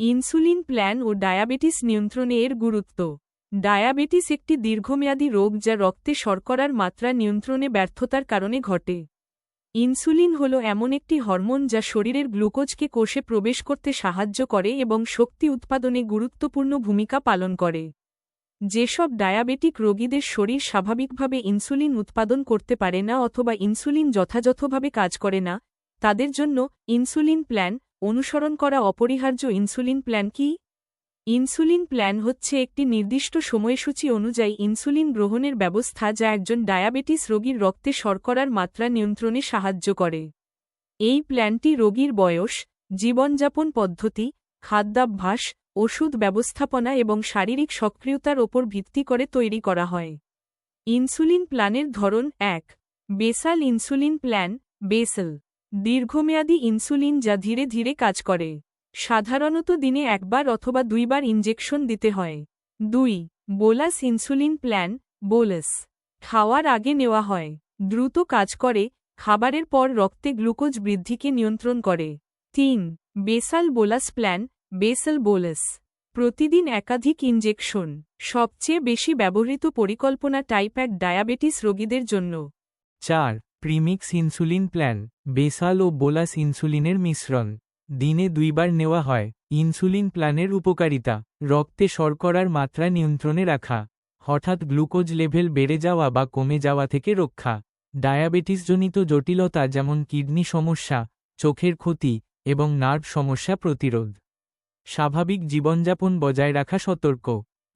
Insulin plan ও diabetes নিয়ন্ত্রণে এর গুরুত্ব। ডায়াবেটিস একটি দীর্ঘমেয়াদী রোগ যা রক্তে শর্করার মাত্রা নিয়ন্ত্রণে ব্যর্থতার কারণে ঘটে। ইনসুলিন হল এমন একটি হরমোন যা শরীরের গ্লুকোজকে কোষে প্রবেশ করতে সাহায্য করে এবং শক্তি উৎপাদনে গুরুত্বপূর্ণ ভূমিকা পালন করে। যেসব ডায়াবেটিক রোগীদের শরীর স্বাভাবিকভাবে ইনসুলিন উৎপাদন করতে পারে না অথবা ইনসুলিন যথাযথভাবে কাজ করে না, তাদের জন্য ইনসুলিন প্ল্যান অনুসরণ করা অপরিহার্য ইনসুলিন প্ল্যান কি? ইনসুলিন প্ল্যান হচ্ছে একটি নির্দিষ্ট সময়সূচি অনুযায়ী ইনসুলিন গ্রহণের ব্যবস্থা যা একজন ডায়াবেটিস রোগীর রক্তে শর্করার মাত্রা নিয়ন্ত্রণে সাহায্য করে। এই প্ল্যানটি রোগীর বয়স, জীবনযাপন পদ্ধতি, খাদ্যাভ্যাস, ওষুধ ব্যবস্থাপনা এবং শারীরিক সক্রিয়তার ওপর ভিত্তি করে তৈরি করা হয়। ইনসুলিন প্ল্যানের ধরন এক, বেসাল ইনসুলিন প্ল্যান, বেসেল। দীর্ঘমেয়াদী ইনসুলিন যা ধীরে ধীরে কাজ করে। সাধারণত দিনে একবার অথবা দুইবার ইনজেকশন দিতে হয়। দুই, বোলাস ইনসুলিন প্ল্যান, বোলাস। খাওয়ার আগে নেওয়া হয়। দ্রুত কাজ করে, খাবারের পর রক্তে গ্লুকোজ বৃদ্ধিকে নিয়ন্ত্রণ করে। তিন, basal bolus plan, basal bolus. প্রতিদিন একাধিক ইনজেকশন, সবচেয়ে বেশি ব্যবহৃত পরিকল্পনা টাইপ এক ডায়াবেটিস রোগীদের জন্য। চার প্রিমিক্স ইনসুলিন প্ল্যান, বেসাল ও বোলাস ইনসুলিনের মিশ্রণ, দিনে দুইবার নেওয়া হয়, ইনসুলিন প্ল্যানের উপকারিতা, রক্তে শর্করার মাত্রা নিয়ন্ত্রণে রাখা, হঠাৎ গ্লুকোজ লেভেল বেড়ে যাওয়া বা কমে যাওয়া থেকে রক্ষা, ডায়াবেটিসজনিত জটিলতা যেমন কিডনি সমস্যা, চোখের ক্ষতি এবং নার্ভ সমস্যা প্রতিরোধ। স্বাভাবিক জীবনযাপন বজায় রাখা সতর্ক,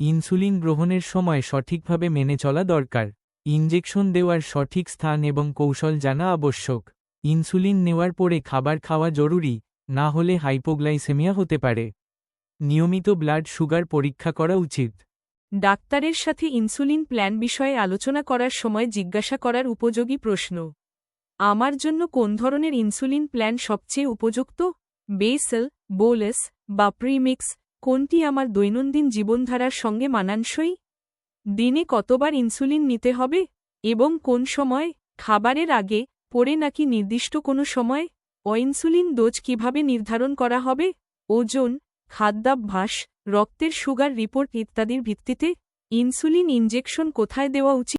ইনসুলিন গ্রহণের সময় সঠিকভাবে মেনে চলা দরকার। ইনজেকশন দেওয়ার সঠিক স্থান এবং কৌশল জানা আবশ্যক। ইনসুলিন নেওয়ার পরে খাবার খাওয়া জরুরি, না হলে হাইপোগ্লাইসেমিয়া হতে পারে। নিয়মিত ব্লাড সুগার পরীক্ষা করা উচিত। ডাক্তারের সাথে ইনসুলিন প্ল্যান বিষয়ে আলোচনা করার সময় জিজ্ঞাসা করার উপযোগী প্রশ্ন। আমার জন্য কোন ধরনের ইনসুলিন প্ল্যান সবচেয়ে উপযুক্ত? বেসেল, বোলেস বা প্রিমিক্স কোনটি আমার দৈনন্দিন জীবনধারার সঙ্গে মানানসই? দিনে কতবার ইনসুলিন নিতে হবে এবং কোন সময়, খাবারের আগে, পরে নাকি নির্দিষ্ট কোনো সময়, অইনসুলিন ডোজ কীভাবে নির্ধারণ করা হবে, ওজন, খাদ্যাভ্যাস, রক্তের সুগার রিপোর্ট ইত্যাদির ভিত্তিতে ইনসুলিন ইনজেকশন কোথায় দেওয়া উচিত?